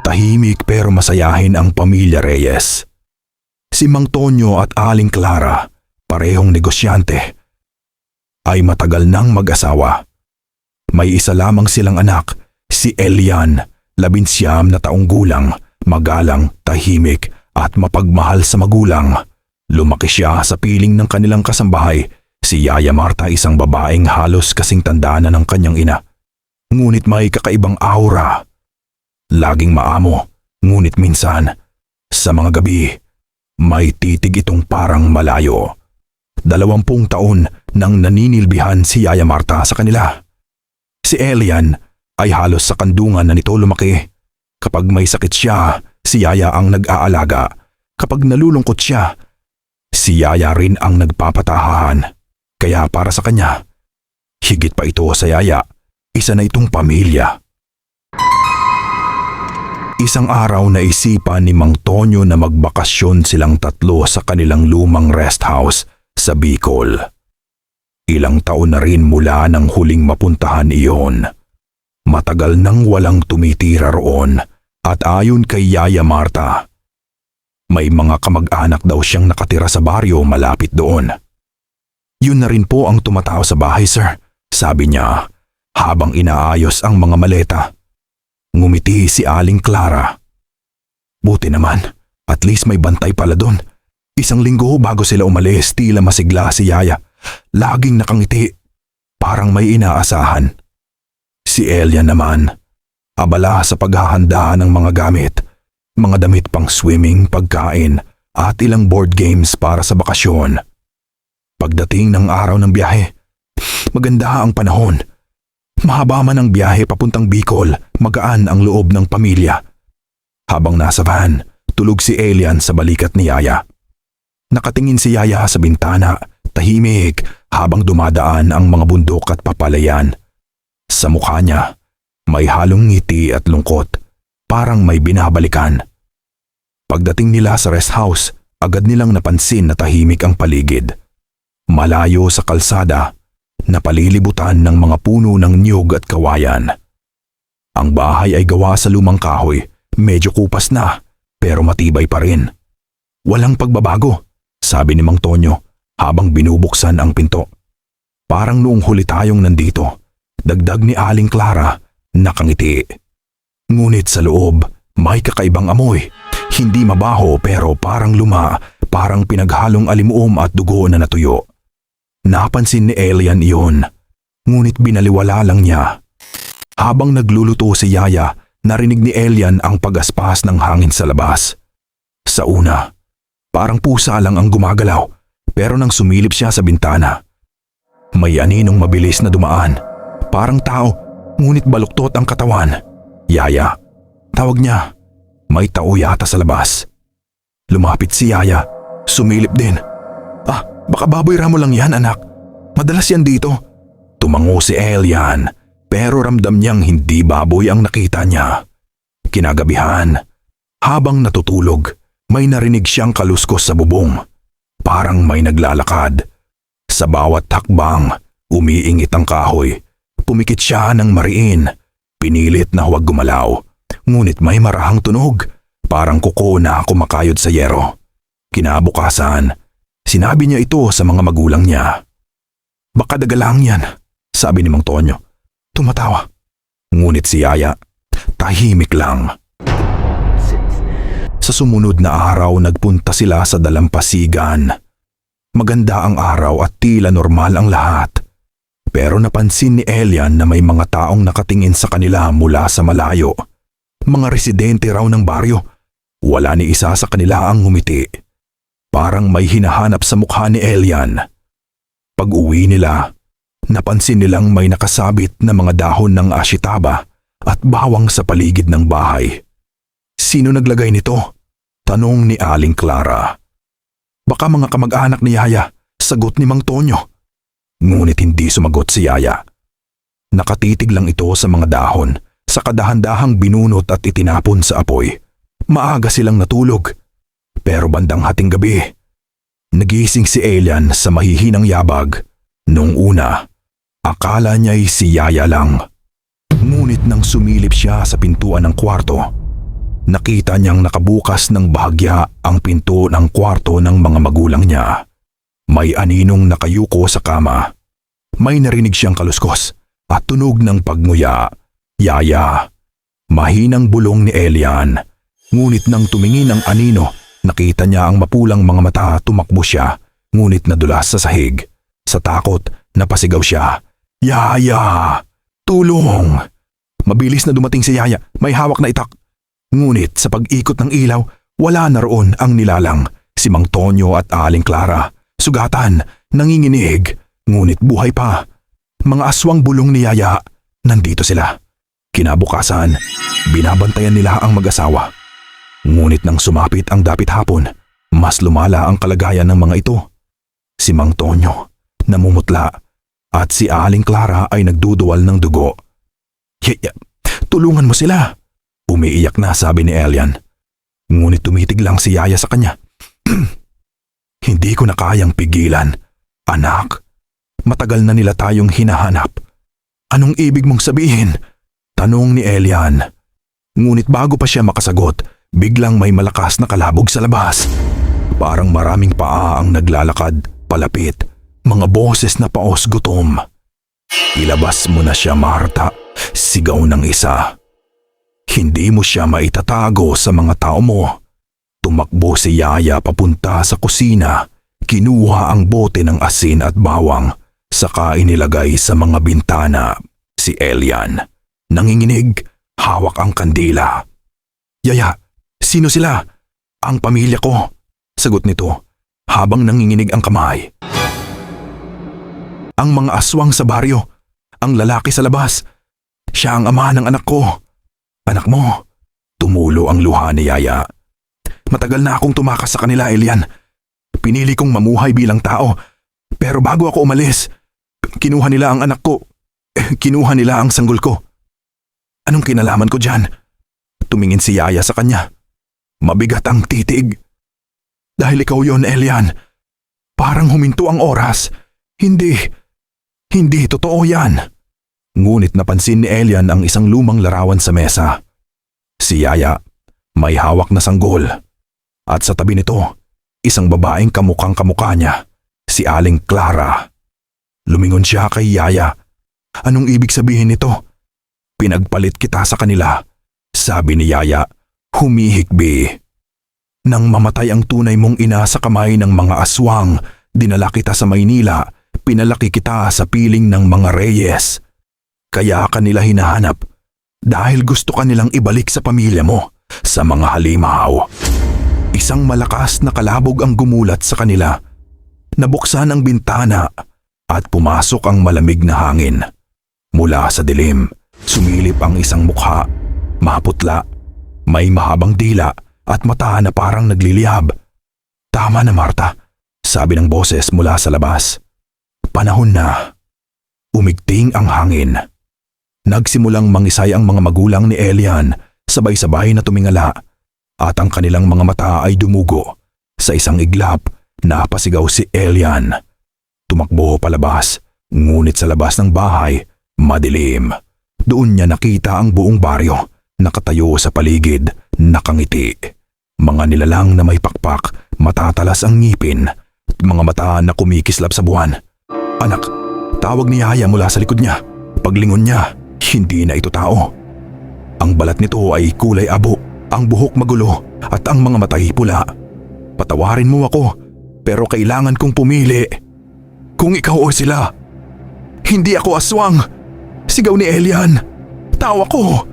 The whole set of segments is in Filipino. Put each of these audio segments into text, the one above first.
Tahimik pero masayahin ang pamilya Reyes. Si Mang Tonyo at Aling Clara, parehong negosyante, ay matagal nang mag-asawa. May isa lamang silang anak, si Elian, labinsyam na taong gulang, magalang, tahimik at mapagmahal sa magulang. Lumaki siya sa piling ng kanilang kasambahay, si Yaya Marta isang babaeng halos kasing tanda na ng kanyang ina. Ngunit may kakaibang aura. Laging maamo, ngunit minsan, sa mga gabi, may titig itong parang malayo. Dalawampung taon nang naninilbihan si Yaya Marta sa kanila. Si Elian ay halos sa kandungan na nito lumaki. Kapag may sakit siya, si Yaya ang nag-aalaga. Kapag nalulungkot siya, si Yaya rin ang nagpapatahahan. Kaya para sa kanya, higit pa ito sa Yaya, isa na itong pamilya. Isang araw na isipan ni Mang Tonyo na magbakasyon silang tatlo sa kanilang lumang rest house sa Bicol. Ilang taon na rin mula nang huling mapuntahan iyon. Matagal nang walang tumitira roon at ayon kay Yaya Marta, may mga kamag-anak daw siyang nakatira sa baryo malapit doon. Yun na rin po ang tumatao sa bahay, sir, sabi niya habang inaayos ang mga maleta. Ngumiti si Aling Clara. Buti naman, at least may bantay pala doon. Isang linggo bago sila umalis, tila masigla si Yaya. Laging nakangiti, parang may inaasahan. Si Elia naman, abala sa paghahanda ng mga gamit, mga damit pang swimming, pagkain, at ilang board games para sa bakasyon. Pagdating ng araw ng biyahe, maganda ang panahon. Mahaba man ang biyahe papuntang Bicol, magaan ang loob ng pamilya. Habang nasa van, tulog si Elian sa balikat ni Yaya. Nakatingin si Yaya sa bintana, tahimik habang dumadaan ang mga bundok at papalayan. Sa mukha niya, may halong ngiti at lungkot, parang may binabalikan. Pagdating nila sa rest house, agad nilang napansin na tahimik ang paligid. Malayo sa kalsada, napalilibutan ng mga puno ng niyog at kawayan. Ang bahay ay gawa sa lumang kahoy, medyo kupas na, pero matibay pa rin. Walang pagbabago, sabi ni Mang Tonyo habang binubuksan ang pinto. Parang noong huli tayong nandito, dagdag ni Aling Clara, nakangiti. Ngunit sa loob, may kakaibang amoy. Hindi mabaho pero parang luma, parang pinaghalong alimuom at dugo na natuyo. Napansin ni Elian iyon, ngunit binaliwala lang niya. Habang nagluluto si Yaya, narinig ni Elian ang pagaspas ng hangin sa labas. Sa una, parang pusa lang ang gumagalaw, pero nang sumilip siya sa bintana, may aninong mabilis na dumaan. Parang tao, ngunit baluktot ang katawan. Yaya, tawag niya. May tao yata sa labas. Lumapit si Yaya, sumilip din. Baka baboy ramo lang yan anak. Madalas yan dito. Tumango si Elian, pero ramdam niyang hindi baboy ang nakita niya. Kinagabihan, habang natutulog, may narinig siyang kaluskos sa bubong. Parang may naglalakad. Sa bawat hakbang, umiingit ang kahoy. Pumikit siya ng mariin. Pinilit na huwag gumalaw. Ngunit may marahang tunog. Parang kuko na kumakayod sa yero. Kinabukasan, sinabi niya ito sa mga magulang niya. Baka dagalang yan, sabi ni Mang Tonyo. Tumatawa. Ngunit si Yaya, tahimik lang. Sa sumunod na araw nagpunta sila sa dalampasigan. Maganda ang araw at tila normal ang lahat. Pero napansin ni Elian na may mga taong nakatingin sa kanila mula sa malayo. Mga residente raw ng baryo. Wala ni isa sa kanila ang ngumiti. Parang may hinahanap sa mukha ni Elian. Pag uwi nila, napansin nilang may nakasabit na mga dahon ng ashitaba at bawang sa paligid ng bahay. Sino naglagay nito? Tanong ni Aling Clara. Baka mga kamag-anak ni Yaya, sagot ni Mang Tonyo. Ngunit hindi sumagot si Yaya. Nakatitig lang ito sa mga dahon, sa kadahan-dahang binunot at itinapon sa apoy. Maaga silang natulog. Pero bandang hating gabi, nagising si Elian sa mahihinang yabag. Noong una, Akala niya'y si Yaya lang. Ngunit nang sumilip siya sa pintuan ng kwarto, nakita niyang nakabukas ng bahagya ang pinto ng kwarto ng mga magulang niya. May aninong nakayuko sa kama. May narinig siyang kaluskos at tunog ng pagnguya. Yaya. Mahinang bulong ni Elian. Ngunit nang tumingin ang anino, nakita niya ang mapulang mga mata tumakbo siya, ngunit nadulas sa sahig. Sa takot, napasigaw siya. Yaya! Tulong! Mabilis na dumating si Yaya, may hawak na itak. Ngunit sa pag-ikot ng ilaw, wala na roon ang nilalang, si Mang Tonyo at Aling Clara. Sugatan, nanginginig, ngunit buhay pa. Mga aswang bulong ni Yaya, nandito sila. Kinabukasan, binabantayan nila ang mag-asawa. Ngunit nang sumapit ang dapit hapon, mas lumala ang kalagayan ng mga ito. Si Mang Tonyo, namumutla, at si Aling Clara ay nagduduwal ng dugo. Yaya, tulungan mo sila. Umiiyak na sabi ni Elian. Ngunit tumitig lang si Yaya sa kanya. Hindi ko na kayang pigilan. Anak, matagal na nila tayong hinahanap. Anong ibig mong sabihin? Tanong ni Elian. Ngunit bago pa siya makasagot, biglang may malakas na kalabog sa labas. Parang maraming paa ang naglalakad, palapit, mga boses na paos gutom. Ilabas mo na siya, Marta. Sigaw ng isa. Hindi mo siya maitatago sa mga tao mo. Tumakbo si Yaya papunta sa kusina. Kinuha ang bote ng asin at bawang. Saka inilagay sa mga bintana. Si Elian. Nanginginig, hawak ang kandila. Yaya, sino sila? Ang pamilya ko. Sagot nito, habang nanginginig ang kamay. Ang mga aswang sa baryo. Ang lalaki sa labas. Siya ang ama ng anak ko. Anak mo. Tumulo ang luha ni Yaya. Matagal na akong tumakas sa kanila, Elian. Pinili kong mamuhay bilang tao. Pero bago ako umalis, kinuha nila ang anak ko. Eh, Kinuha nila ang sanggol ko. Anong kinalaman ko dyan? Tumingin si Yaya sa kanya. Mabigat ang titig. Dahil ikaw yon, Elian. Parang huminto ang oras. Hindi. Hindi totoo yan. Ngunit napansin ni Elian ang isang lumang larawan sa mesa. Si Yaya, may hawak na sanggol. At sa tabi nito, isang babaeng kamukhang kamukha niya, si Aling Clara. Lumingon siya kay Yaya. Anong ibig sabihin nito? Pinagpalit kita sa kanila, sabi ni Yaya, humihikbi. Nang mamatay ang tunay mong ina sa kamay ng mga aswang, dinala kita sa Maynila, pinalaki kita sa piling ng mga reyes. Kaya kanila hinahanap dahil gusto kanilang ibalik sa pamilya mo, sa mga halimaw. Isang malakas na kalabog ang gumulat sa kanila. Nabuksan ang bintana at pumasok ang malamig na hangin. Mula sa dilim, sumilip ang isang mukha, maputla, may mahabang dila at mata na parang nagliliyab. Tama na Marta, sabi ng boses mula sa labas. Panahon na. Umigting ang hangin. Nagsimulang mangisay ang mga magulang ni Elian, sabay-sabay na tumingala, at ang kanilang mga mata ay dumugo. Sa isang iglap, napasigaw si Elian. Tumakbo palabas, ngunit sa labas ng bahay, madilim. Doon niya nakita ang buong baryo, nakatayo sa paligid, nakangiti. Mga nilalang na may pakpak, matatalas ang ngipin, at mga mata na kumikislap sa buwan. Anak, tawag ni Yaya mula sa likod niya. Paglingon niya, hindi na ito tao. Ang balat nito ay kulay abo, ang buhok magulo at ang mga matay pula. Patawarin mo ako, pero kailangan kong pumili. Kung ikaw o sila. Hindi ako aswang. Sigaw ni Elian. Tawa ko.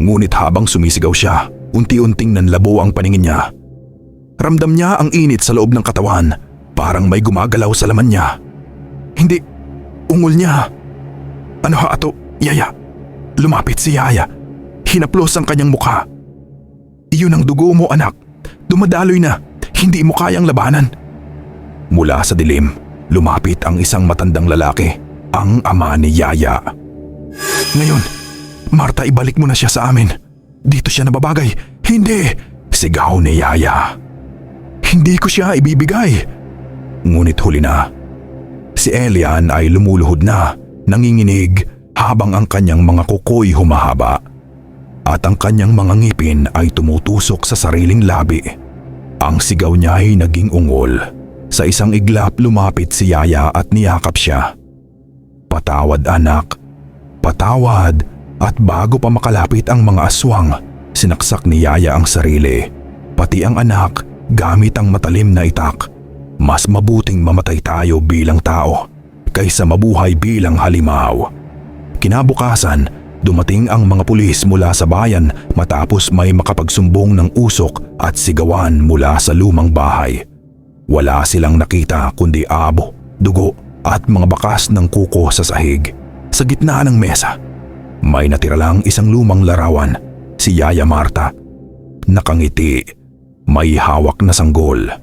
Ngunit habang sumisigaw siya, unti-unting nanlabo ang paningin niya. Ramdam niya ang init sa loob ng katawan, parang may gumagalaw sa laman niya. Hindi, ungol niya. Ano ha ato, Yaya? Lumapit si Yaya. Hinaplos ang kanyang mukha. Iyon ang dugo mo anak. Dumadaloy na. Hindi mo kayang labanan. Mula sa dilim, lumapit ang isang matandang lalaki, ang ama ni Yaya. Ngayon, Marta ibalik mo na siya sa amin. Dito siya nababagay. Hindi! Sigaw ni Yaya. Hindi ko siya ibibigay. Ngunit huli na. Si Elian ay lumuluhod na, nanginginig habang ang kanyang mga kukoy humahaba. At ang kanyang mga ngipin ay tumutusok sa sariling labi. Ang sigaw niya ay naging ungol. Sa isang iglap lumapit si Yaya at niyakap siya. Patawad anak, patawad at bago pa makalapit ang mga aswang, sinaksak ni Yaya ang sarili. Pati ang anak gamit ang matalim na itak. Mas mabuting mamatay tayo bilang tao kaysa mabuhay bilang halimaw. Kinabukasan, dumating ang mga pulis mula sa bayan matapos may makapagsumbong ng usok at sigawan mula sa lumang bahay. Wala silang nakita kundi abo, dugo at mga bakas ng kuko sa sahig. Sa gitna ng mesa, may natira lang isang lumang larawan, si Yaya Marta. Nakangiti, may hawak na sanggol